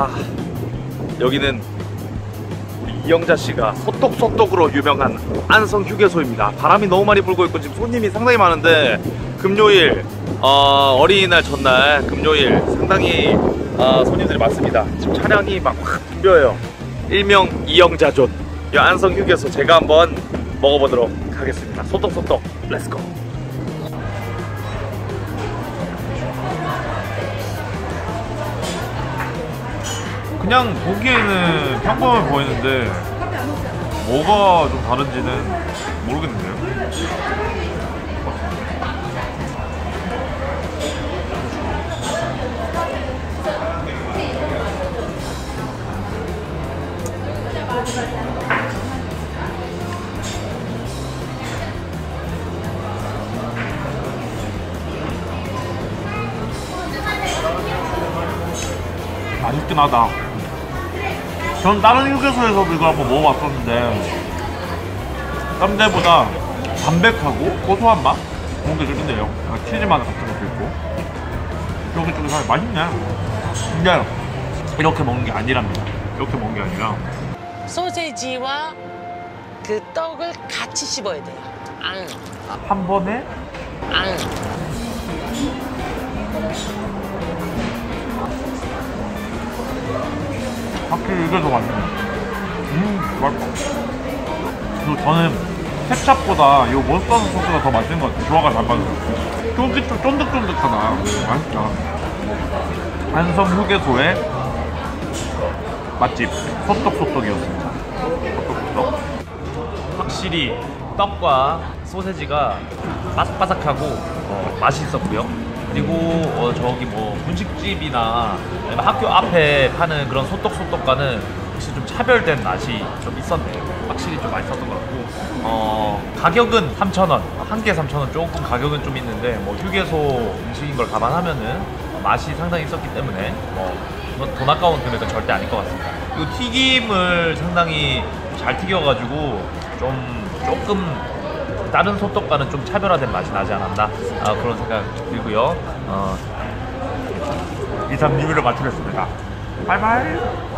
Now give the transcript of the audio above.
자 여기는 우리 이영자 씨가 소떡소떡으로 유명한 안성 휴게소입니다. 바람이 너무 많이 불고 있고 지금 손님이 상당히 많은데 금요일 어, 어린이날 전날 금요일 상당히 어, 손님들이 많습니다. 지금 차량이 막 확 붐벼요. 일명 이영자존 이 안성 휴게소 제가 한번 먹어보도록 하겠습니다. 소떡소떡 렛츠고. 그냥 보기에는 평범해 보이는데 뭐가 좀 다른지는 모르겠는데요. 맛있긴 하다. 전 다른 휴게소에서도 이걸 한번 먹어봤었는데 딴 데보다 담백하고 고소한 맛? 그런 게좀 있네요. 약간 치즈 맛 같은 것도 있고 쫄깃쫄깃하게 맛있네. 근데 이렇게 먹는 게 아니랍니다. 이렇게 먹는 게 아니라 소세지와 그 떡을 같이 씹어야 돼요. 앙, 한 번에 앙. 확실히 이게 더 맛있네. 음, 맛있다. 그리고 저는 케찹보다 이 머스타드 소스가 더 맛있는 것 같아요. 조화가 잘 맞아요. 쫄깃, 쫀득쫀득하다. 맛있다. 안성 휴게소의 맛집 소떡소떡이었습니다. 소떡소떡. 확실히 떡과 소세지가 바삭바삭하고 어, 맛있었고요. 그리고 어, 저기 뭐 분식집이나 학교 앞에 파는 그런 소떡소떡과는 확실히 좀 차별된 맛이 좀 있었네요. 확실히 좀 맛있었던 것 같고 어, 가격은 3,000원, 한 개 3,000원 조금 가격은 좀 있는데 뭐 휴게소 음식인 걸 감안하면은 맛이 상당히 있었기 때문에 뭐 돈 아까운 금액은 절대 아닐 것 같습니다. 이 튀김을 상당히 잘 튀겨가지고 좀 조금 다른 소떡과는 좀 차별화된 맛이 나지 않았나 아, 그런 생각 들고요. 어, 이상 리뷰를 마치겠습니다. 바이바이.